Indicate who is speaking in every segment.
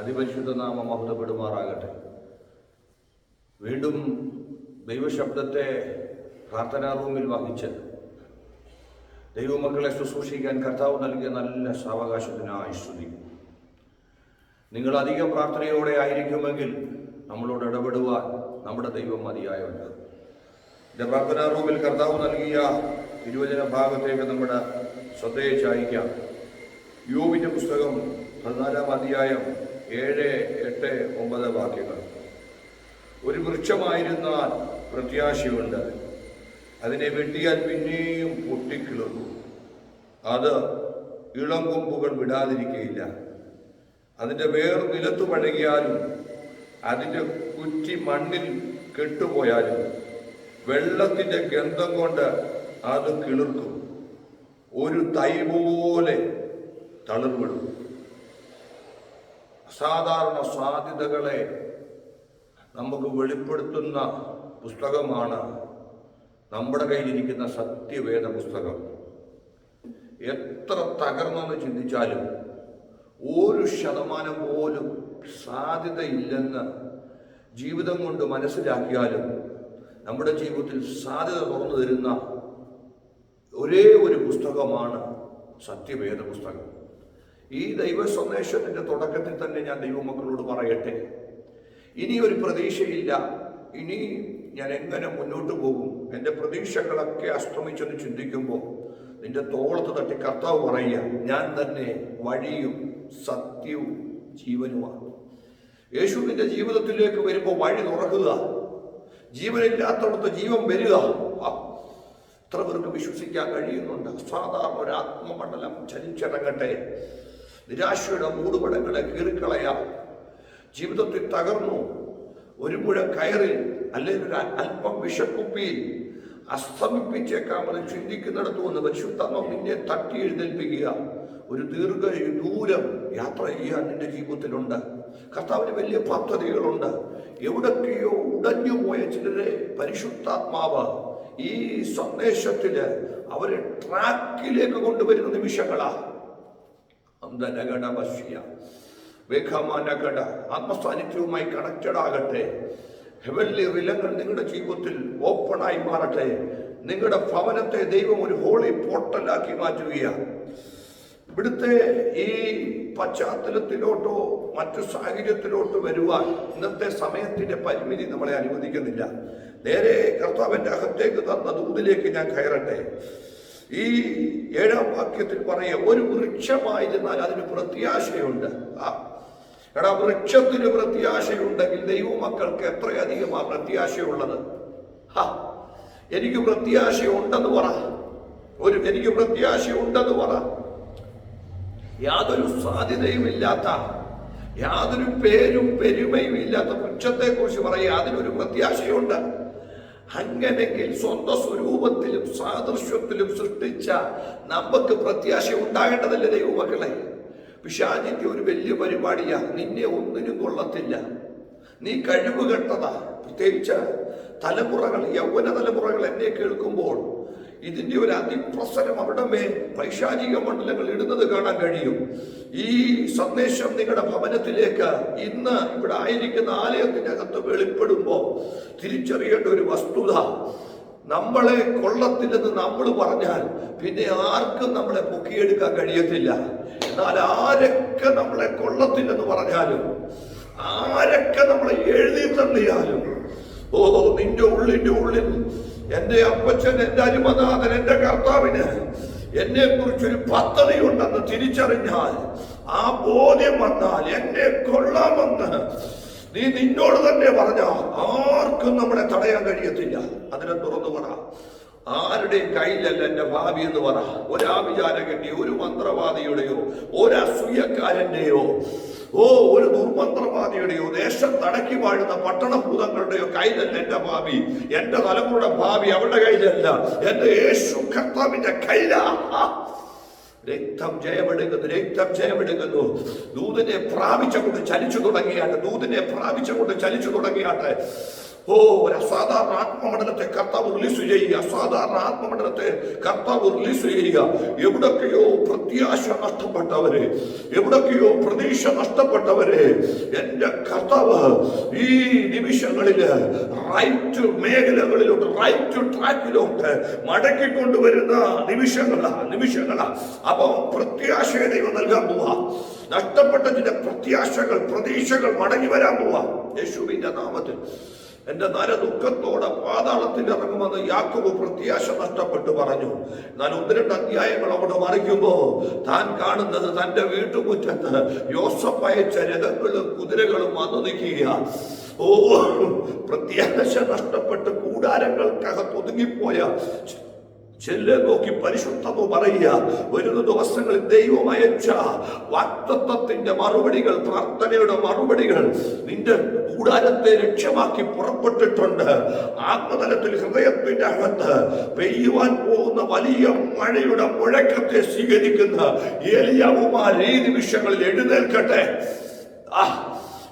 Speaker 1: അതിപരിശുദ്ധ നാമം മഹത്വപ്പെടുമാറാകട്ടെ വീണ്ടും ദൈവശബ്ദത്തെ പ്രാർത്ഥനാ റൂമിൽ വഹിച്ച് ദൈവമക്കളെ ശുശ്രൂഷിക്കാൻ കർത്താവ് നൽകിയ നല്ല സാവകാശത്തിനായി സ്തുതി. നിങ്ങൾ അധികം പ്രാർത്ഥനയോടെ ആയിരിക്കുമെങ്കിൽ നമ്മളോട് ഇടപെടുവാൻ നമ്മുടെ ദൈവം മതിയായുണ്ട് എന്റെ പ്രാർത്ഥനാ റൂമിൽ കർത്താവ് നൽകിയ തിരുവചന ഭാഗത്തേക്ക് നമ്മുടെ ശ്രദ്ധയെ ചായിക്കാം. യോവിന്റെ പുസ്തകം പതിനാലാം അധ്യായം ഏഴ് എട്ട് ഒമ്പത് വാക്യങ്ങൾ. ഒരു വൃക്ഷമായിരുന്നാൽ പ്രത്യാശയുണ്ട്. അതിനെ വെട്ടിയാൽ പിന്നെയും പൊട്ടിക്കിളർന്നു അത് ഇളം കൊമ്പുകൾ വിടാതിരിക്കുകയില്ല അതിന്റെ വേർ നിലത്തു പഴകിയാലും അതിന്റെ കുറ്റി മണ്ണിൽ കെട്ടുപോയാലും വെള്ളത്തിന്റെ ഗന്ധം കൊണ്ട് അത് കിളിർക്കും. ഒരു തൈ പോലെ തളിർവിടും അസാധാരണ സാധ്യതകളെ നമുക്ക് വെളിപ്പെടുത്തുന്ന പുസ്തകമാണ് നമ്മുടെ കയ്യിലിരിക്കുന്ന സത്യവേദ പുസ്തകം എത്ര തകർന്നെന്ന് ചിന്തിച്ചാലും ഒരു ശതമാനം പോലും സാധ്യതയില്ലെന്ന് ജീവിതം കൊണ്ട് മനസ്സിലാക്കിയാലും നമ്മുടെ ജീവിതത്തിൽ സാധ്യത തുറന്നു തരുന്ന ഒരേ ഒരു പുസ്തകമാണ് സത്യവേദ പുസ്തകം ഈ ദൈവ സന്ദേശത്തിന്റെ തുടക്കത്തിൽ തന്നെ ഞാൻ ദൈവമക്കളോട് പറയട്ടെ. ഇനി ഒരു പ്രതീക്ഷയില്ല. ഇനി ഞാൻ എങ്ങനെ മുന്നോട്ട് പോകും? എന്റെ പ്രതീക്ഷകളൊക്കെ അസ്തമിച്ചെന്ന് ചിന്തിക്കുമ്പോൾ നിന്റെ തോളത്ത് തട്ടി കർത്താവ് പറയുക ഞാൻ തന്നെ വഴിയും സത്യവും ജീവനുമാണ്. യേശു നിന്റെ ജീവിതത്തിലേക്ക് വരുമ്പോൾ വഴി തുറക്കുക. ജീവനില്ലാത്തടത്ത് ജീവൻ വരിക. എത്ര പേർക്ക് വിശ്വസിക്കാൻ കഴിയുന്നുണ്ട്. സാധാരണ ഒരു ആത്മമണ്ഡലം ചലിച്ചിറങ്ങട്ടെ. നിരാശയുടെ മൂടുപടങ്ങളെ കീറിക്കളയാം. ജീവിതത്തിൽ തകർന്നു. ഒരു മുഴ കയറിൽ അല്ലെങ്കിൽ ഒരു അല്പം വിഷക്കുപ്പിയിൽ അസ്തമിപ്പിച്ചേക്കാമെന്ന് ചിന്തിക്കുന്നിടത്ത് വന്ന് പരിശുദ്ധമ്മ നിന്നെ തട്ടി എഴുന്നേൽപ്പിക്കുക. ഒരു ദീർഘ ദൂരം യാത്ര ചെയ്യാൻ നിന്റെ ജീവിതത്തിലുണ്ട്. കർത്താവിന് വലിയ പദ്ധതികളുണ്ട്. എവിടൊക്കെയോ ഉടഞ്ഞു പോയ ചിലരെ പരിശുദ്ധാത്മാവ് ഈ സന്ദേശത്തിൽ അവരെ ട്രാക്കിലേക്ക് കൊണ്ടുവരുന്ന നിമിഷങ്ങളാ. വേഖമാനഗട ആത്മസാന്നിധ്യവുമായി കണക്റ്റഡ് ആകട്ടെ ഹെവൻലി റിലങ്ങൾ നിങ്ങളുടെ ജീവിതത്തിൽ ഓപ്പണായി മാറട്ടെ. നിങ്ങളുടെ ഭവനത്തെ ദൈവം ഒരു ഹോളി പോർട്ടലാക്കി മാറ്റുകയാണ് ഇവിടുത്തെ ഈ പശ്ചാത്തലത്തിലോട്ടോ മറ്റു സാഹചര്യത്തിലോട്ട് വരുവാൻ ഇന്നത്തെ സമയത്തിന്റെ പരിമിതി നമ്മളെ അനുവദിക്കുന്നില്ല. നേരെ കർത്താവിന്റെ അകത്തേക്ക് തന്ന ദൂതിലേക്ക് ഞാൻ കയറട്ടെ. ഈ ഏഴാം വാക്യത്തിൽ പറയുക ഒരു വൃക്ഷമായിരുന്നാൽ അതിന് പ്രത്യാശയുണ്ട്. ആ എടാ വൃക്ഷത്തിന് പ്രത്യാശയുണ്ടെങ്കിൽ ദൈവമക്കൾക്ക് എത്രയധികം ആ പ്രത്യാശയുള്ളത്? ഹാ എനിക്ക് പ്രത്യാശയുണ്ടെന്ന് പറ. ഒരു എനിക്ക് പ്രത്യാശയുണ്ടെന്ന് പറ. യാതൊരു സാധ്യതയുമില്ലാത്ത യാതൊരു പേരും പെരുമയും ഇല്ലാത്ത വൃക്ഷത്തെ കുറിച്ച് പറയുക അതിനൊരു പ്രത്യാശയുണ്ട്. അങ്ങനെങ്കിൽ സ്വന്തം സ്വരൂപത്തിലും സാദൃശ്യത്തിലും സൃഷ്ടിച്ച നമുക്ക് പ്രത്യാശ ഉണ്ടാകേണ്ടതല്ലേ ദൈവമക്കളെ? പിശാചിന്റെ ഒരു വലിയ പരിപാടിയാ. നിന്നെ ഒന്നിനും കൊള്ളത്തില്ല. നീ കഴിവ് കെട്ടതാ പ്രത്യേകിച്ച് തലമുറകൾ യൗവന തലമുറകൾ എന്നെ കേൾക്കുമ്പോൾ ഇതിന്റെ ഒരു അതിപ്രസരം അവിടെ മേൽ പൈശാചിക മണ്ഡലങ്ങൾ ഇടുന്നത് കാണാൻ കഴിയും. ഈ സന്ദേശം നിങ്ങളുടെ ഭവനത്തിലേക്ക് ഇന്ന് ഇവിടെ ആയിരിക്കുന്ന ആലയത്തിനകത്ത് വെളിപ്പെടുമ്പോൾ തിരിച്ചറിയേണ്ട ഒരു വസ്തുത നമ്മളെ കൊള്ളത്തില്ലെന്ന് നമ്മൾ പറഞ്ഞാൽ പിന്നെ ആർക്കും നമ്മളെ പൊക്കിയെടുക്കാൻ കഴിയത്തില്ല. എന്നാൽ ആരൊക്കെ നമ്മളെ കൊള്ളത്തില്ലെന്ന് പറഞ്ഞാലും ആരൊക്കെ നമ്മളെ എഴുതി തന്നിയാലും ഓ നിന്റെ ഉള്ളിന്റെ ഉള്ളിൽ എന്റെ അപ്പച്ചൻ എന്റെ അരുമനാഥൻ എന്റെ കർത്താവിന് എന്നെ കുറിച്ചൊരു പദ്ധതി ഉണ്ടെന്ന് തിരിച്ചറിഞ്ഞാൽ ആ ബോധ്യം വന്നാൽ എന്നെ കൊള്ളാമെന്ന് നീ നിന്നോട് തന്നെ പറഞ്ഞ ആർക്കും നമ്മളെ തടയാൻ കഴിയത്തില്ല. അതിനെ തുറന്നു പറ. ആരുടെയും കയ്യിലല്ല എന്റെ ഭാവി എന്ന് പറ. ഒരാഭിചാരകന്റെയോ ഒരു മന്ത്രവാദിയുടെയോ ഒരസൂയക്കാരന്റെയോ ഓ ഒരു ദുർമന്ത്രവാദിയുടെയോ ദേശം തടക്കി വാഴുന്ന പട്ടണഭൂതങ്ങളുടെയോ കയ്യിലല്ല എന്റെ ഭാവി. എന്റെ തലമുറയുടെ ഭാവി അവരുടെ കയ്യിലല്ല. എന്റെ യേശു കർത്താവിന്റെ കൈലാ രക്തം ജയമെടുക്കുന്നു രക്തം ജയമെടുക്കുന്നു. ദൂതനെ പ്രാപിച്ചുകൊണ്ട് ചലിച്ചു തുടങ്ങിയാട്ടെ ദൂതനെ പ്രാപിച്ചുകൊണ്ട് ചലിച്ചു തുടങ്ങിയാട്ടെ. ഓ ഒരു അസാധാരണ ആത്മമണ്ഡലത്തെ കർത്താവ് റിലീസ് ചെയ്യുക. അസാധാരണ ആത്മമണ്ഡലത്തെ കർത്താവ് റിലീസ് ചെയ്യുക. എവിടൊക്കെയോ പ്രത്യാശ നഷ്ടപ്പെട്ടവര് എവിടൊക്കെയോ പ്രതീക്ഷ നഷ്ടപ്പെട്ടവര് എന്റെ കർത്താവ് ഈ നിമിഷങ്ങളിൽ റൈറ്റ് മേഖലകളിലോട്ട് റൈറ്റ് ട്രാക്കിലോട്ട് മടക്കി കൊണ്ടുവരുന്ന നിമിഷങ്ങളാ നിമിഷങ്ങളാ. അപ്പൊ പ്രത്യാശയെ ദൈവം നൽകാൻ പോവാ. നഷ്ടപ്പെട്ട ചില പ്രത്യാശകൾ പ്രതീക്ഷകൾ മടങ്ങി വരാൻ പോവാ. യേശുവിന്റെ നാമത്തിൽ. എന്റെ നര ദുഃഖത്തോടെ പാതാളത്തിൽ ഇറങ്ങുമെന്ന് യാക്കോബ് പ്രത്യാശ നഷ്ടപ്പെട്ടു പറഞ്ഞു. എന്നാൽ ഒന്ന് രണ്ട് അധ്യായങ്ങൾ അവിടെ മറിക്കുമ്പോ താൻ കാണുന്നത് തന്റെ വീട്ടുമുറ്റത്ത് യോസഫ് അയച്ച രഥങ്ങളും കുതിരകളും വന്നു നിൽക്കുക ഓ പ്രത്യാശ നഷ്ടപ്പെട്ട് കൂടാരങ്ങൾക്കകത്ത് ഒതുങ്ങിപ്പോയ ചെല്ല് നോക്കി പരിശുദ്ധമോ പറയുക. വരുന്ന ദിവസങ്ങളിൽ ദൈവം അയച്ച വാക്തത്വത്തിന്റെ മറുപടികൾ പ്രാർത്ഥനയുടെ മറുപടികൾ നിന്റെ കൂടാരത്തെ ലക്ഷ്യമാക്കി പുറപ്പെട്ടിട്ടുണ്ട്. ആത്മതലത്തിൽ ഹൃദയത്തിന്റെ അകത്ത് പെയ്യുവാൻ പോകുന്ന വലിയ മഴയുടെ മുഴക്കത്തെ സ്വീകരിക്കുന്ന ഏലിയാവുമാർ ഈ നിമിഷങ്ങളിൽ എഴുന്നേൽക്കട്ടെ. ആ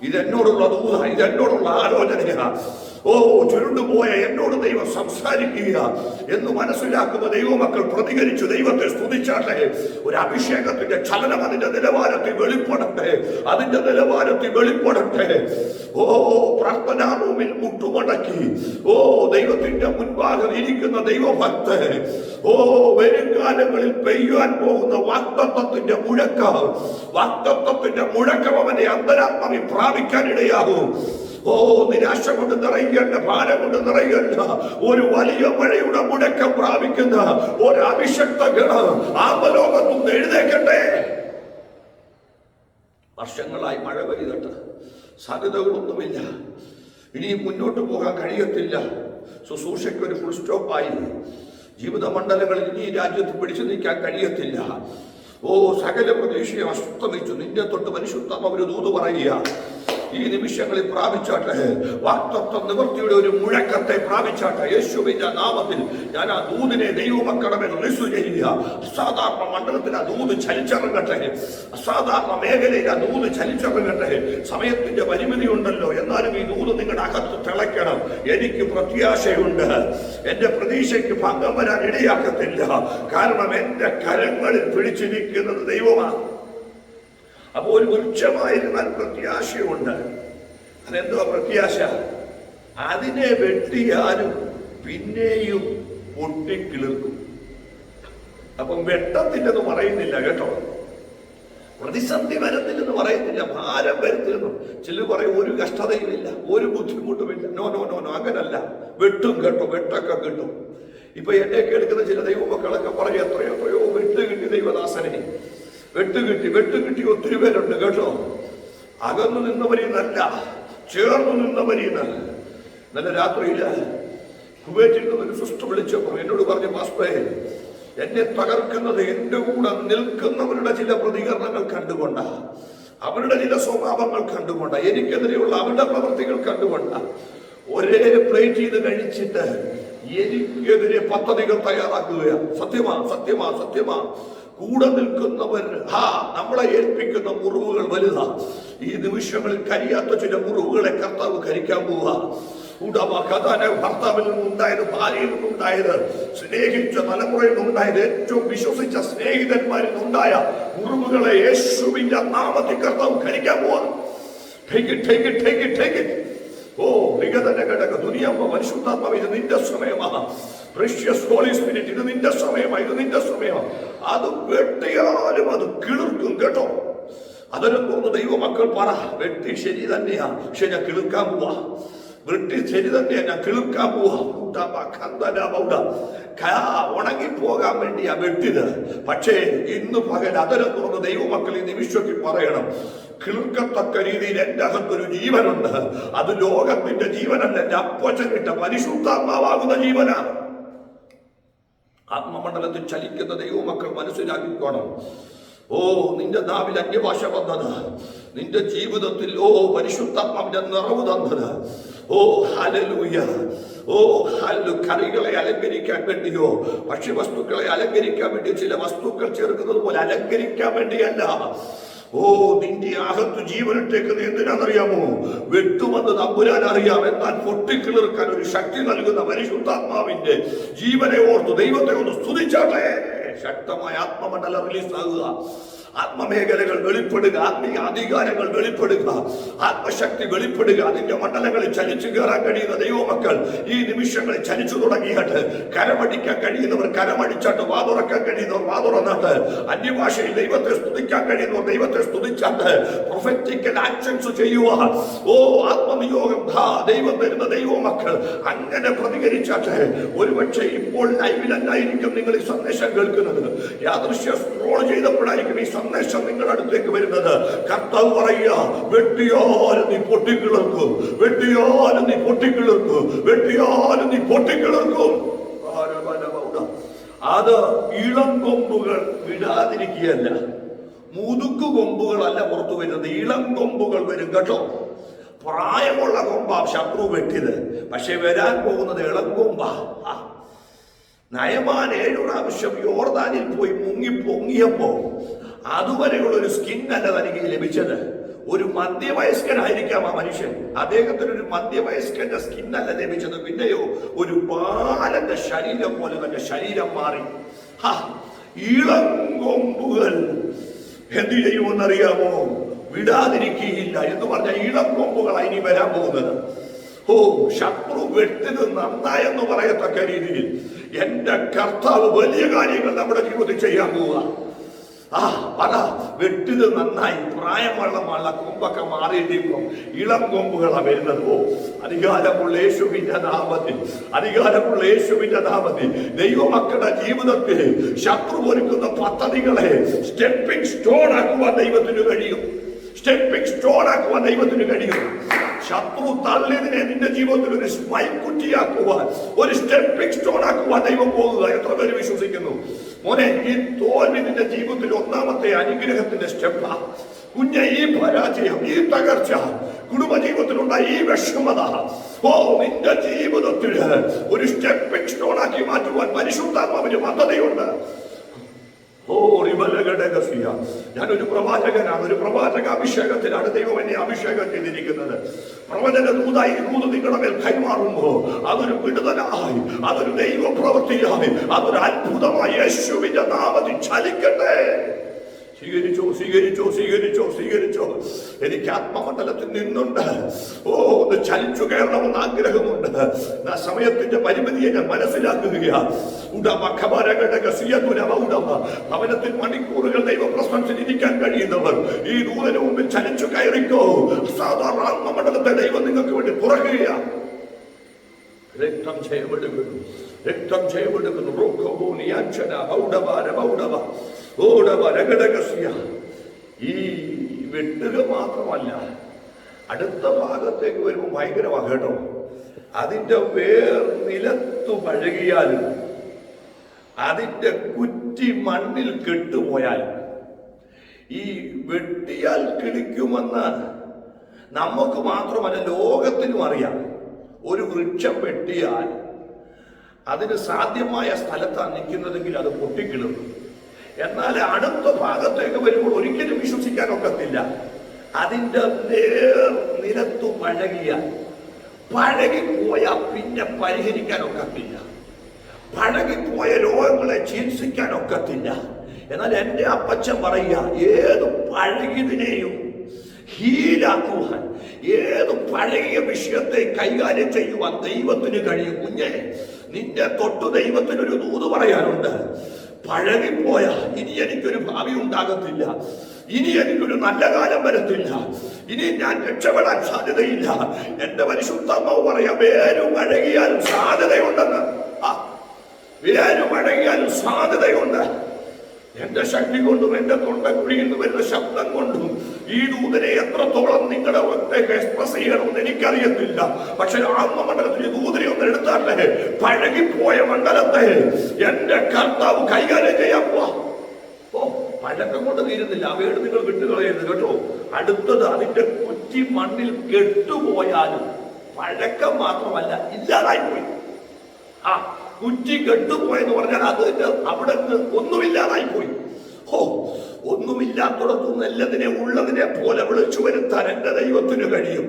Speaker 1: ഇതെന്നോടുള്ള ദൂത ഇതെന്നോടുള്ള ആലോചനയാ. ഓ ചുരുണ്ടുപോയ എന്നോട് ദൈവം സംസാരിക്കുക എന്ന് മനസ്സിലാക്കുന്ന ദൈവമക്കൾ പ്രതികരിച്ചു. ദൈവത്തെ സ്തുതിച്ചാട്ടെ. ഒരു അഭിഷേകത്തിന്റെ ചലനം അതിന്റെ നിലവാരത്തിൽ വെളിപ്പെടട്ടെ. അതിന്റെ നിലവാരത്തിൽ വെളിപ്പെടട്ടെ. ഓ പ്രാർത്ഥനാ റൂമിൽ മുട്ടുമടക്കി. ഓ ദൈവത്തിന്റെ മുൻപാകെ ഇരിക്കുന്ന ദൈവഭക്ത ഓ വരും കാലങ്ങളിൽ പെയ്യുവാൻ പോകുന്ന വാക്തത്വത്തിന്റെ മുഴക്കം വാക്തത്വത്തിന്റെ മുഴക്കം അവന്റെ അന്തരാത്മാവിൽ പ്രാപിക്കാനിടയാകും ഓ നിരാശ കൊണ്ട് നിറയുകയല്ല ഭാരം കൊണ്ട് നിറയുകയല്ല. ഒരു വലിയ മഴയുടെ മുടക്കം പ്രാപിക്കുന്ന ഒരു അഭിഷക്ത ഗണം ആമലോകത്തുനിന്ന് എഴുതേക്കട്ടെ വർഷങ്ങളായി മഴ പെയ്തിട്ട് സാധ്യതകളൊന്നുമില്ല. ഇനിയും മുന്നോട്ട് പോകാൻ കഴിയത്തില്ല. ശുശ്രൂഷയ്ക്ക് ഒരു ഫുൾ സ്റ്റോപ്പായി ജീവിത മണ്ഡലങ്ങളിൽ ഇനി രാജ്യത്ത് പിടിച്ചു നിൽക്കാൻ കഴിയത്തില്ല. ഓ സകല പ്രതീക്ഷയെ അസ്തമിച്ചു. നിന്റെ തൊട്ട് പരിശുദ്ധം അവർ ദൂത് പറയുക. ഈ നിമിഷങ്ങളിൽ പ്രാപിച്ചാട്ടെ. വാക്തത്വ നിവൃത്തിയുടെ ഒരു മുഴക്കത്തെ പ്രാപിച്ചാട്ടെ. യേശുവിന്റെ നാമത്തിൽ ഞാൻ ആ ദൂതിനെ ദൈവമക്കളമേ റിസു ചെയ്യുക. അസാധാരണ മണ്ഡലത്തിൽ ആ ദൂത് ചലിച്ചിറങ്ങട്ടെ. അസാധാരണ മേഖലയിൽ ആ ദൂത് ചലിച്ചിറങ്ങട്ടെ. സമയത്തിന്റെ പരിമിതി ഉണ്ടല്ലോ. എന്നാലും ഈ ദൂത് നിങ്ങളുടെ അകത്ത് തിളയ്ക്കണം. എനിക്ക് പ്രത്യാശയുണ്ട്. എന്റെ പ്രതീക്ഷയ്ക്ക് ഭംഗം വരാൻ ഇടയാക്കത്തില്ല. കാരണം എന്റെ കരങ്ങളിൽ പിടിച്ചിരിക്കുന്നത് ദൈവമാണ്. അപ്പൊ ഒരു വൃക്ഷമായിരുന്നാൽ പ്രത്യാശയുണ്ട്. അതെന്തോ പ്രത്യാശ? അതിനെ വെട്ടിയാലും പിന്നെയും പൊട്ടിക്കിളിർക്കും. അപ്പം വെട്ടത്തില്ലെന്ന് പറയുന്നില്ല കേട്ടോ. പ്രതിസന്ധി വരത്തില്ലെന്ന് പറയുന്നില്ല. ഭാരം വരത്തില്ലെന്നും ചിലർ പറയും ഒരു കഷ്ടതയുമില്ല ഒരു ബുദ്ധിമുട്ടുമില്ല. നോ നോ നോ നോ അങ്ങനല്ല. വെട്ടും കേട്ടോ വെട്ടൊക്കെ കിട്ടും. ഇപ്പൊ എന്നെ കേൾക്കുന്ന ചില ദൈവമക്കളൊക്കെ പറയും എത്രയോ എത്രയോ വെട്ട് കിട്ടി ദൈവദാസനെ. വെട്ട് കിട്ടി ഒത്തിരി പേരുണ്ട് കേട്ടോ. അകന്നു നിന്നവരീന്നല്ല ചേർന്നു നിന്നവരീന്ന് ഇന്നലെ രാത്രിയിൽ കുവൈറ്റിൽ നിന്ന് ഒരു സിസ്റ്റർ വിളിച്ചപ്പോൾ എന്നോട് പറഞ്ഞു പാസ്പേ എന്നെ തകർക്കുന്നത് എന്റെ കൂടെ നിൽക്കുന്നവരുടെ ചില പ്രതികരണങ്ങൾ കണ്ടുകൊണ്ട അവരുടെ ചില സ്വഭാവങ്ങൾ കണ്ടുകൊണ്ട എനിക്കെതിരെയുള്ള അവരുടെ പ്രവൃത്തികൾ കണ്ടുകൊണ്ട ഒരേ പ്ലേറ്റ് ചെയ്ത് കഴിച്ചിട്ട് എനിക്കെതിരെ പദ്ധതികൾ തയ്യാറാക്കുകയാണ്. സത്യമാ സത്യമാ സത്യമാ. കൂടെ നിൽക്കുന്നവർ ആ നമ്മളെ ഏൽപ്പിക്കുന്ന മുറിവുകൾ വലുതാ. ഈ നിമിഷങ്ങളിൽ കരിയാത്ത ചില മുറിവുകളെ കർത്താവ് കരിക്കാൻ പോവുക. ഭർത്താവിൽ നിന്നുണ്ടായത് ഭാര്യയിൽ നിന്നുണ്ടായത് സ്നേഹിച്ച തലമുറയിൽ നിന്നുണ്ടായത് ഏറ്റവും വിശ്വസിച്ച സ്നേഹിതന്മാരിൽ നിന്നുണ്ടായ മുറിവുകളെ യേശുവിന്റെ നാമത്തിൽ കർത്താവ് കരിക്കാൻ പോവാ. ഓ വിഗതന ഘടക ദുനിയമ്മ പരിശുദ്ധാത്മാവ് ഇത് നിന്റെ സമയമാണ് പ്രഷ്യസ് ഹോളി സ്പിരിറ്റ് ഇത് നിന്റെ സമയമാണ് ഇത് നിന്റെ സമയമാണ് അത് വെട്ടിയാലും അത് കിളിർക്കും കേട്ടോ. അതെല്ലാം തോന്നുന്നു ദൈവമക്കൾ പറ വെട്ടി ശരി തന്നെയാ പക്ഷെ ഞാൻ കിളിർക്കാൻ പോവാ. വെട്ടി ശരി തന്നെയാ ഞാൻ കിളിർക്കാൻ പോവാ. ഉണങ്ങിപ്പോകാൻ വേണ്ടിയാ വെട്ടിത് പക്ഷേ ഇന്ന് പകൽ അതിനെ തുറന്ന് ദൈവമക്കൾ ഈ നിമിഷത്തിൽ പറയണം കിളിർക്കത്തക്ക രീതിയിൽ എന്റെ അകത്തൊരു ജീവനുണ്ട്. അത് ലോകത്തിന്റെ ജീവനല്ല എന്റെ അപ്പച്ചൻ കിട്ട പരിശുദ്ധാത്മാവാകുന്ന ജീവനാണ്. ആത്മമണ്ഡലത്തിൽ ചലിക്കുന്ന ദൈവമക്കൾ മനസ്സിലാക്കിക്കോണം. ഓ നിന്റെ നാവിൽ അന്യഭാഷ വന്നത്. നിന്റെ ജീവിതത്തിൽ ഓ പരിശുദ്ധാത്മാവിന്റെ നിറവ് തന്നത്. ഓ ഹലലൂയ ഓ ഹല്ലു കറികളെ അലങ്കരിക്കാൻ വേണ്ടിയോ ഭക്ഷ്യവസ്തുക്കളെ അലങ്കരിക്കാൻ വേണ്ടി ചില വസ്തുക്കൾ ചേർക്കുന്നത് പോലെ അലങ്കരിക്കാൻ വേണ്ടിയല്ല. ഓ നിന്റെ അകത്ത് ജീവനിട്ടേക്ക് എന്തിനാണെന്നറിയാമോ? വെട്ടുമെന്ന് തമ്പുരാൻ അറിയാം. എന്നാൽ പൊട്ടിക്കിളിർക്കാൻ ഒരു ശക്തി നൽകുന്ന പരിശുദ്ധാത്മാവിന്റെ ജീവനെ ഓർത്ത് ദൈവത്തെ ഒന്ന് സ്തുതിച്ചാട്ടെ. ശക്തമായ ആത്മമണ്ഡലം റിലീസ് ആകുക. ആത്മമേഖലകൾ വെളിപ്പെടുക ആത്മീയ അധികാരങ്ങൾ വെളിപ്പെടുക ആത്മശക്തി വെളിപ്പെടുക അതിന്റെ മണ്ഡലങ്ങളിൽ ചലിച്ചു കയറാൻ കഴിയുന്ന ദൈവമക്കൾ ഈ നിമിഷങ്ങളിൽ ചലിച്ചു തുടങ്ങിയിട്ട് കരമടിക്കാൻ കഴിയുന്നവർ കരമടിച്ചാട്ട് വാതുറക്കാൻ കഴിയുന്നവർ വാതുറന്നിട്ട് അന്യഭാഷയിൽ ദൈവത്തെ സ്തുതിക്കാൻ കഴിയുന്നവർ ദൈവത്തെ സ്തുതിച്ചാട്ട് പ്രൊഫറ്റിക്കൽ ആക്ഷൻസ് ചെയ്യുക ഓ ആത്മനിയോഗം ദൈവം തരുന്ന ദൈവമക്കൾ അങ്ങനെ പ്രതികരിച്ചാട്ട് ഒരുപക്ഷെ ഇപ്പോൾ ലൈവിലല്ലായിരിക്കും നിങ്ങൾ ഈ സന്ദേശം കേൾക്കുന്നത്. യാദൃശ്യ സ്ക്രോൾ ചെയ്തപ്പോഴായിരിക്കും ഈ സന്ദേശം നിങ്ങളുടെ അടുത്തേക്ക് വരുന്നത്. കർത്താവ് പറയുക വെട്ടിയാലും നീ പൊട്ടിക്കിളർക്കും വെട്ടിയാലും നീ പൊട്ടിക്കിളർക്കും വെട്ടിയാലും നീ പൊട്ടിക്കിളർക്കും. അത് ഇളം കൊമ്പുകൾ വിടാതിരിക്കുകയല്ല. മുതുക്കു കൊമ്പുകളല്ല പുറത്തു വരുന്നത്. ഇളം കൊമ്പുകൾ വരും കേട്ടോ. പ്രായമുള്ള കൊമ്പാ ശത്രു വെട്ടിയത്. പക്ഷെ വരാൻ പോകുന്നത് ഇളം കൊമ്പാ. നയമാൻ ഏഴു പ്രാവശ്യം യോർദാനിൽ പോയി മുങ്ങി പൊങ്ങിയപ്പോ അതുവരെയുള്ള ഒരു സ്കിൻ അല്ല തനിക്ക് ലഭിച്ചത്. ഒരു മധ്യവയസ്കനായിരിക്കാം ആ മനുഷ്യൻ. അദ്ദേഹത്തിന് ഒരു മധ്യവയസ്കന്റെ സ്കിൻ അല്ല ലഭിച്ചത്. പിന്നെയോ ഒരു ബാലന്റെ ശരീരം പോലെ തന്റെ ശരീരം മാറി. ഇളം കൊമ്പുകൾ എന്ത് ചെയ്യുമെന്നറിയാമോ? വിടാതിരിക്കുകയില്ല എന്ന് പറഞ്ഞ ഇളം കൊമ്പുകളാണ് ഇനി വരാൻ പോകുന്നത്. ഓ ശത്രു വെട്ടിത് നന്നായെന്ന് പറയത്തക്ക രീതിയിൽ എന്റെ കർത്താവ് വലിയ കാര്യങ്ങൾ നമ്മുടെ ജീവിതത്തിൽ ചെയ്യാൻ പോവുക. ആ പറ. വെട്ടിത് നന്നായി. പ്രായമുള്ള കൊമ്പൊക്കെ മാറിയിട്ടിപ്പോ ഇളം കൊമ്പുകളാ വരുന്നത്. ഓ അധികാരമുള്ള യേശുവിന്റെ നാമത്തിൽ അധികാരമുള്ള യേശുവിന്റെ നാമത്തിൽ ദൈവമക്കളുടെ ജീവിതത്തിൽ ശത്രു ഒരുക്കുന്ന പദ്ധതികളെ സ്റ്റെപ്പിംഗ് സ്റ്റോൺ ആക്കുവാൻ ദൈവത്തിന് കഴിയും. സ്റ്റെപ്പിംഗ് സ്റ്റോൺ ആക്കുവാൻ ദൈവത്തിന് കഴിയും. ശത്രു തള്ളിയതിനെ നിന്റെ ജീവിതത്തിൽ ഒരു സ്മൈൽ ഒരു സ്റ്റെപ്പിംഗ് സ്റ്റോൺ ആക്കുവാൻ ദൈവം പോകുക. എത്ര പേര് വിശ്വസിക്കുന്നു? മോനെ ഈ തോൽവി നിന്റെ ജീവിതത്തിൽ ഒന്നാമത്തെ അനുഗ്രഹത്തിന്റെ സ്റ്റെപ്പാ കുഞ്ഞ ഈ പരാജയം ഈ തകർച്ച കുടുംബജീവിതത്തിലുണ്ടായ ഈ വിഷമത ഓ നിന്റെ ജീവിതത്തിൽ ഒരു സ്റ്റെപ്പിംഗ് സ്റ്റോൺ ആക്കി മാറ്റുവാൻ പരിശുദ്ധാത്മാവിന് പദ്ധതിയുണ്ട് ഓ റിബലഘടകസിയ. ഞാനൊരു പ്രവാചകനാണ്. ഒരു പ്രവാചക അഭിഷേകത്തിലാണ് ദൈവം എന്നെ അഭിഷേകം ചെയ്തിരിക്കുന്നത്. പ്രവചന ദൂതായി ദൂത് നിങ്ങളുടെ മേൽ കൈമാറുമ്പോ അതൊരു വിടുതലായി അതൊരു ദൈവ പ്രവൃത്തിയായി അതൊരു അത്ഭുതമായി യേശുവിന്റെ നാമത്തിൽ ചലിക്കട്ടെ. സ്വീകരിച്ചോ സ്വീകരിച്ചോ സ്വീകരിച്ചോ സ്വീകരിച്ചോ. എനിക്ക് ആത്മമണ്ഡലത്തിൽ നിന്നുണ്ട്. ഓ ഒന്ന് ചലിച്ചു കയറണമെന്ന് ആഗ്രഹമുണ്ട്. ആ സമയത്തിന്റെ പരിമിതിയെ ഞാൻ മനസ്സിലാക്കുകയാണ് ഉടമ ഖബരഘടക സിയതുരവ ഉടമ ഭവനത്തിൽ മണിക്കൂറുകൾ ദൈവപ്രശ്നത്തിൽ ഇരിക്കാൻ കഴിയുന്നവർ ഈ ദൂതന് മുമ്പിൽ ചലിച്ചു കയറിക്കോ. സാധാരണ ആത്മമണ്ഡലത്തെ ദൈവം നിങ്ങൾക്ക് വേണ്ടി തുറക്കുകയാണ് രക്തം ചെയ്യപ്പെടുന്നു രക്തം ചെയ്യപ്പെടുന്നു ഈ വെട്ടുക മാത്രമല്ല അടുത്ത ഭാഗത്തേക്ക് വരുമ്പോൾ ഭയങ്കരമാണ് കേട്ടോ. അതിന്റെ വേർ നിലത്തു പഴകിയാലും അതിന്റെ കുറ്റി മണ്ണിൽ കെട്ടുപോയാലും ഈ വെട്ടിയാൽ കിളിക്കുമെന്ന് നമുക്ക് മാത്രമല്ല ലോകത്തിനും അറിയാം. ഒരു വൃക്ഷം വെട്ടിയാൽ അതിന് സാധ്യമായ സ്ഥലത്താണ് നിൽക്കുന്നതെങ്കിൽ അത് പൊട്ടിക്കിളും. എന്നാൽ അടുത്ത ഭാഗത്തേക്ക് വരുമ്പോൾ ഒരിക്കലും വിശ്വസിക്കാൻ ഒക്കത്തില്ല. അതിന്റെ നേർ നിലത്തു പഴകിയ പഴകിപ്പോയാൽ പിന്നെ പരിഹരിക്കാൻ ഒക്കത്തില്ല. പഴകിപ്പോയ രോഗങ്ങളെ ചികിത്സിക്കാൻ ഒക്കത്തില്ല. എന്നാൽ എന്റെ അപ്പച്ചൻ പറയുക ഏത് പഴകിയതിനെയും ഹീലാക്കുവാൻ ഏത് പഴകിയ വിഷയത്തെ കൈകാര്യം ചെയ്യുവാൻ ദൈവത്തിന് കഴിയും. കുഞ്ഞെ നിന്റെ തൊട്ടു ദൈവത്തിനൊരു ദൂത് പറയാനുണ്ട്. പഴകിപ്പോയ. ഇനി എനിക്കൊരു ഭാവി ഉണ്ടാകത്തില്ല. ഇനി എനിക്കൊരു നല്ല കാലം വരത്തില്ല. ഇനി ഞാൻ രക്ഷപ്പെടാൻ സാധ്യതയില്ല. എന്റെ പരിശുദ്ധമ്മ പറയാം വേരും അഴകിയാലും സാധ്യതയുണ്ടെന്ന്. ആ വേരും അഴകിയാലും സാധ്യതയുണ്ട്. എന്റെ ശക്തി കൊണ്ടും എന്റെ തൊണ്ടക്കുഴിയിൽ നിന്ന് വരുന്ന ശബ്ദം കൊണ്ടും ഈ ദൂതനെ എത്രത്തോളം നിങ്ങളുടെ ഒറ്റയ്ക്ക് എക്സ്പ്രസ് ചെയ്യണമെന്ന് എനിക്കറിയത്തില്ല. പക്ഷെ ആത്മമണ്ഡലത്തിൽ ദൂതനെ ഒന്ന് എടുത്താട്ടെ പഴകിപ്പോയ മണ്ഡലത്തെ എന്റെ കർത്താവ് കൈകാര്യം ഓ പഴക്കം കൊണ്ട് തീരുന്നില്ല. അവയോട് നിങ്ങൾ വിട്ടുകളയരുത് കേട്ടോ. അടുത്തത് അതിന്റെ കുറ്റി മണ്ണിൽ കെട്ടുപോയാലും പഴക്കം മാത്രമല്ല ഇല്ലാതായി പോയി ആ കുറ്റി കെട്ടുപോയെന്ന് പറഞ്ഞാൽ അത് അവിടെ ഒന്നുമില്ലാതായി പോയി ഹോ ഒന്നുമില്ലാത്തിടത്തുനിന്ന് എല്ലാതിനെ ഉള്ളതിനെ പോലെ വിളിച്ചു വരുത്താൻ എന്റെ ദൈവത്തിന് കഴിയും.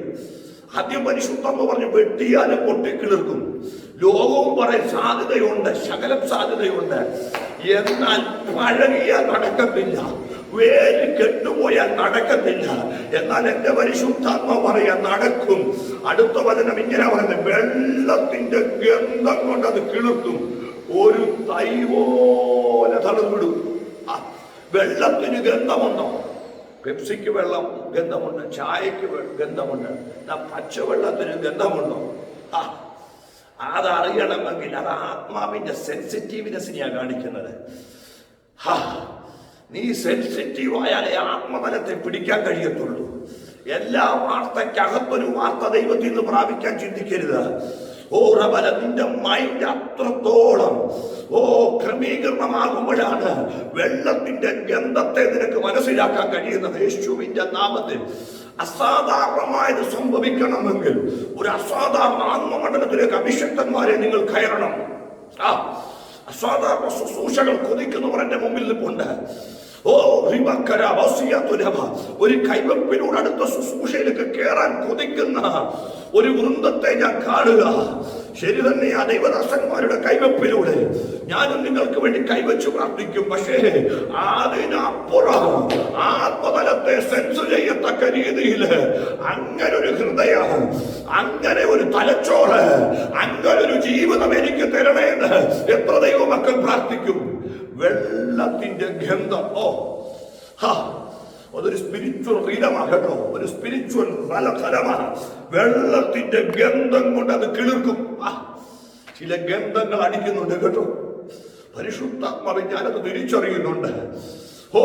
Speaker 1: ആദ്യം പരിശുദ്ധം എന്ന് പറഞ്ഞ് വെട്ടിയാലും പൊട്ടിക്കിളിർക്കും. ലോകവും പറയാൻ സാധ്യതയുണ്ട് ശകലം സാധ്യതയുണ്ട്. എന്നാൽ പഴകിയാൽ നടക്കത്തില്ല. വേര് കെട്ടുപോയാൽ നടക്കത്തില്ല. എന്നാൽ എന്റെ പരിശുദ്ധാത്മ പറയാൻ നടക്കും. അടുത്ത വചനം ഇങ്ങനെ പറയുന്നത് വെള്ളത്തിന്റെ ഗന്ധം കൊണ്ട് അത് കിളുത്തും. ഒരു തൈ പോലെ തളർവിടും. ആ, വെള്ളത്തിന് ഗന്ധമുണ്ടോ? പെപ്സിക്ക് വെള്ളം ഗന്ധമുണ്ട് ചായക്ക് ഗന്ധമുണ്ട്. പച്ചവെള്ളത്തിന് ഗന്ധമുണ്ടോ? ആ അതറിയണമെങ്കിൽ അത് ആത്മാവിന്റെ സെൻസിറ്റീവ്നെസ്സിനെയാണ് കാണിക്കുന്നത്. ഹാ, നീ സെൻസിറ്റീവായ ആത്മബലത്തെ പിടിക്കാൻ കഴിയത്തുള്ളൂ. എല്ലാ വാർത്തയ്ക്കകത്തൊരു വാർത്ത ദൈവത്തിൽ നിന്ന് പ്രാപിക്കാൻ ചിന്തിക്കരുത്. ഓ റബല നിന്റെ മൈൻഡ് അത്രത്തോളം ഓ ക്രമീകരണമാകുമ്പോഴാണ് വെള്ളത്തിന്റെ ഗന്ധത്തെ നിനക്ക് മനസ്സിലാക്കാൻ കഴിയുന്നത്. യേശുവിന്റെ നാമത്തിൽ അസാധാരണമായത് സംഭവിക്കണമെങ്കിൽ ഒരു അസാധാരണ ആത്മമണ്ഡലത്തിലേക്ക് അഭിഷക്തന്മാരെ നിങ്ങൾ കയറണം. ആ അസാധാരണ ശുശ്രൂഷകൾ കൊതിക്കുന്നവർ എന്റെ മുമ്പിൽ നിൽപ്പുണ്ട്. ഓ ഒരു കൈവപ്പിനോട് അടുത്ത ശുശ്രൂഷയിലേക്ക് കയറാൻ കൊതിക്കുന്ന ഒരു വൃന്ദത്തെ ഞാൻ കാണുക. ശരി തന്നെ ആ ദൈവദാസന്മാരുടെ കൈവപ്പിലൂടെ. ഞാനും നിങ്ങൾക്ക് വേണ്ടി കൈവച്ചു പ്രാർത്ഥിക്കും. പക്ഷേ അതിനപ്പുറം ആത്മതലത്തെ സെൻസ് ചെയ്യത്തക്ക രീതിയിൽ അങ്ങനെ ഒരു ഹൃദയം അങ്ങനെ ഒരു തലച്ചോറ് അങ്ങനെ ഒരു ജീവിതം എനിക്ക് തരണേന്ന് എത്ര ദൈവമക്കൾ പ്രാർത്ഥിക്കും. വെള്ളത്തിന്റെ ഗന്ധം. ഓ ഹാ അതൊരു സ്പിരിച്വൽ റീലമാകട്ടോ കേട്ടോ. ഒരു സ്പിരിച്വൽ ഫലഫലമാണ് വെള്ളത്തിന്റെ ഗന്ധം കൊണ്ട് അത് കിളിർക്കും. ചില ഗന്ധങ്ങൾ അടിക്കുന്നുണ്ട് കേട്ടോ. പരിശുദ്ധാത്മാവ് ഞാനത് തിരിച്ചറിയുന്നുണ്ട്. ഓ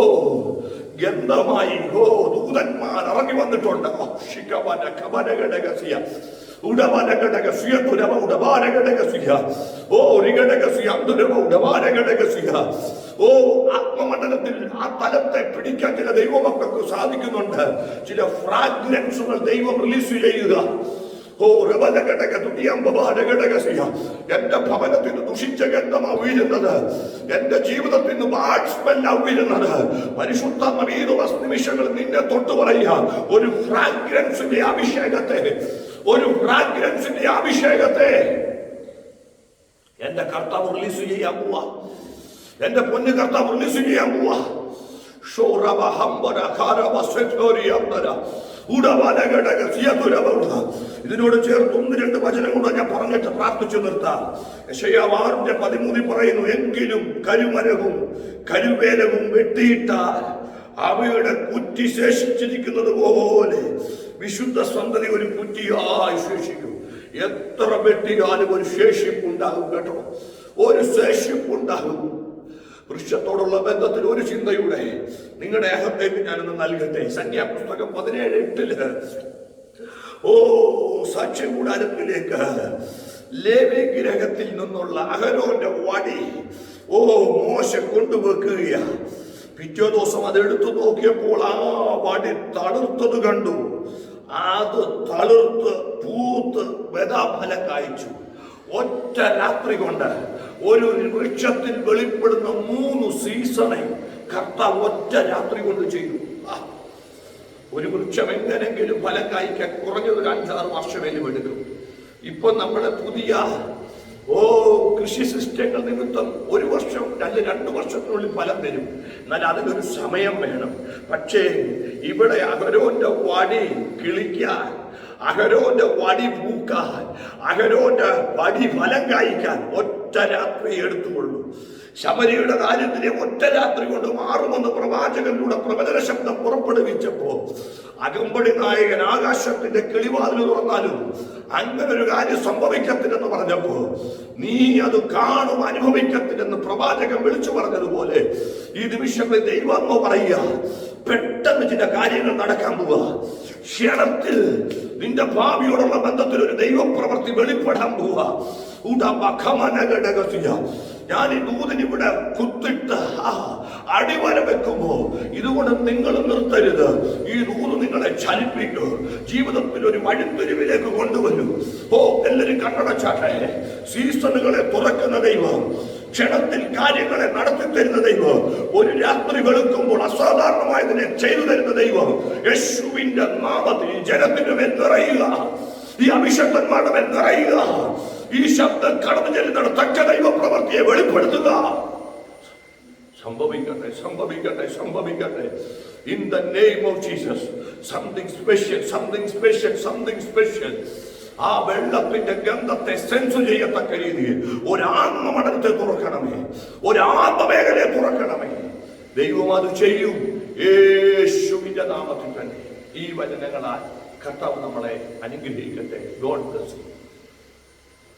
Speaker 1: ഗന്ധമായി ഓ ദൂതന്മാർ ഇറങ്ങി വന്നിട്ടുണ്ട്. ഓ, ശിഖവന കവനഘടകസിയ ഓ ഓ ആത്മമണ്ഡലത്തിൽ ആ തലത്തെ പിടിക്കാൻ ചില ദൈവമക്കൾക്ക് സാധിക്കുന്നുണ്ട്. ചില ഫ്രാഗ്രൻസുകൾ ദൈവം റിലീസ് ചെയ്യുക. ഓ എന്റെ ഭവനത്തിൽ ദുഷിച്ച ഗന്ധമാ എന്റെ ജീവിതത്തിൽ നിന്ന് പരിശുദ്ധ നിമിഷങ്ങൾ നിന്നെ തൊട്ടു പറയുക ഒരു ഫ്രാഗ്രൻസിന്റെ അഭിഷേകത്തെ. ഒരു ഫ്രാഗ്രൻസിന്റെ അഭിഷേകത്തെ. എന്റെ കർത്താവ് റിലീസ് ചെയ്യാൻ പോവാ. എന്റെ പൊന്നു കർത്താവ് റിലീസ് ചെയ്യാൻ പോവാ. ഇതിനോട് ചേർത്ത് ഒന്ന് രണ്ട് വചനം കൂടെ ഞാൻ പറഞ്ഞിട്ട് പ്രാർത്ഥിച്ചു നിർത്താം. പതിമൂന്നി പറയുന്നു എങ്കിലും കരുമരവും കരുവേലവും വെട്ടിയിട്ടാൽ അവയുടെ കുറ്റി ശേഷിച്ചിരിക്കുന്നത് പോലെ വിശുദ്ധ സന്തതി ഒരു ശേഷിക്കും എത്ര വെട്ടിയാലും ഒരു ശേഷിപ്പുണ്ടാകും കേട്ടോ. ഒരു ശേഷിപ്പുണ്ടാകും. വൃക്ഷത്തോടുള്ള ബന്ധത്തിൽ ഒരു ചിന്തയുടെ നിങ്ങളുടെ അഹത്തേക്ക് ഞാനൊന്ന് നൽകട്ടെ. സംഖ്യാപുസ്തകം പതിനേഴ് എട്ടിൽ ഓ സാക്ഷ്യകൂടാരത്തിലേക്ക് ലേവി ഗ്രഹത്തിൽ നിന്നുള്ള അഹരോന്റെ വടി ഓ മോശ കൊണ്ടുവെക്കുകയാ. പിറ്റേ ദിവസം അത് എടുത്തു നോക്കിയപ്പോൾ ആ വടി തളിർത്തത് കണ്ടു. അത് തളിർത്ത് പൂത്ത് ബദാഫലം കായ്ച്ചു ഒറ്റ രാത്രി കൊണ്ട് ഒരു വൃക്ഷത്തിൽ വെളിപ്പെടുന്ന മൂന്ന് സീസണെ കർത്ത ഒറ്റ രാത്രി കൊണ്ട് ചെയ്തു. ഒരു വൃക്ഷം എങ്ങനെങ്കിലും ഫലം കായ്ക്കാൻ കുറഞ്ഞത് ഒരു അഞ്ചാറ് വർഷമേലും എടുക്കും. ഇപ്പൊ നമ്മുടെ പുതിയ ഓ കൃഷി സിസ്റ്റങ്ങൾ നിമിത്തം ഒരു വർഷം രണ്ട് രണ്ട് വർഷത്തിനുള്ളിൽ ഫലം തരും എന്നാൽ അതിനൊരു സമയം വേണം. പക്ഷേ ഇവിടെ അഹരോന്റെ വടി കിളിക്കാൻ അഹരോന്റെ വടി പൂക്കാൻ അഹരോന്റെ വടി ഫലം കായ്ക്കാൻ ഒറ്റ രാത്രി എടുത്തുകൊള്ളൂ. ശബരിയുടെ ദാരിദ്ര്യം ഒറ്റ രാത്രി കൊണ്ട് മാറുമെന്ന് പ്രവാചകനിലൂടെ പ്രവചന ശബ്ദം പുറപ്പെടുവിച്ചപ്പോ അകമ്പടി നായകൻ ആകാശത്തിന്റെ കിളിവാതിൽ തുറന്നാലും അങ്ങനെ ഒരു കാര്യം സംഭവിക്കത്തില്ലെന്ന് പറഞ്ഞപ്പോ നീ അത് കാണും അനുഭവിക്കത്തില്ലെന്ന് പ്രവാചകൻ വിളിച്ചു പറഞ്ഞതുപോലെ ഈ നിമിഷങ്ങളിൽ ദൈവമോ പറയുക. പെട്ടെന്ന് ചില കാര്യങ്ങൾ നടക്കാൻ പോവുക. ക്ഷണത്തിൽ നിന്റെ ഭാവിയോടുള്ള ബന്ധത്തിൽ ഒരു ദൈവപ്രവൃത്തി വെളിപ്പെടാൻ പോവുക. ഉടമഖമനഘടകസിയ ഞാൻ ഈ ദൂതന് ഇവിടെ കുത്തിട്ട് അടിവര വെക്കുമ്പോ ഇതുകൊണ്ട് നിങ്ങൾ നിർത്തരുത്. ഈ ദൂത് നിങ്ങളെ ചലിപ്പിക്കും. ജീവിതത്തിൽ ഒരു വഴിത്തിരിവിലേക്ക് കൊണ്ടുവരും. ഓ എല്ലാരും കണ്ണടച്ചാട്ടെ സീസണുകളെ തുറക്കുന്ന ദൈവം ക്ഷണത്തിൽ കാര്യങ്ങളെ നടത്തി തരുന്ന ദൈവം ഒരു രാത്രി വെളുക്കുമ്പോൾ അസാധാരണമായതിനെ ചെയ്തു തരുന്ന ദൈവം യേശുവിന്റെ നാമത്തിൽ ജനത്തിന് നിറയുക ഈ അഭിഷക്തന്മാരുടെ നിറയുക ഈ ശബ്ദം കടന്നു ചെല്ലുന്ന തക്ക ദൈവ പ്രവൃത്തിയെ വെളിപ്പെടുത്തുക സംഭവിക്കട്ടെ സംഭവിക്കട്ടെ സംഭവിക്കട്ടെ. In the name of Jesus something special something special something special ആ വെള്ളത്തിന്റെ ഗന്ധത്തെ സെൻസ് ചെയ്യത്തക്ക രീതിയിൽ ഒരാത്മമടത്തെ തുറക്കണമേ. ഒരാത്മമേഖലയെ തുറക്കണമേ. ദൈവം അത് ചെയ്യും. യേശുവിന്റെ നാമത്തിൽ തന്നെ ഈ വചനങ്ങളാൽ കർത്താവ് നമ്മളെ അനുഗ്രഹിക്കട്ടെ. God bless you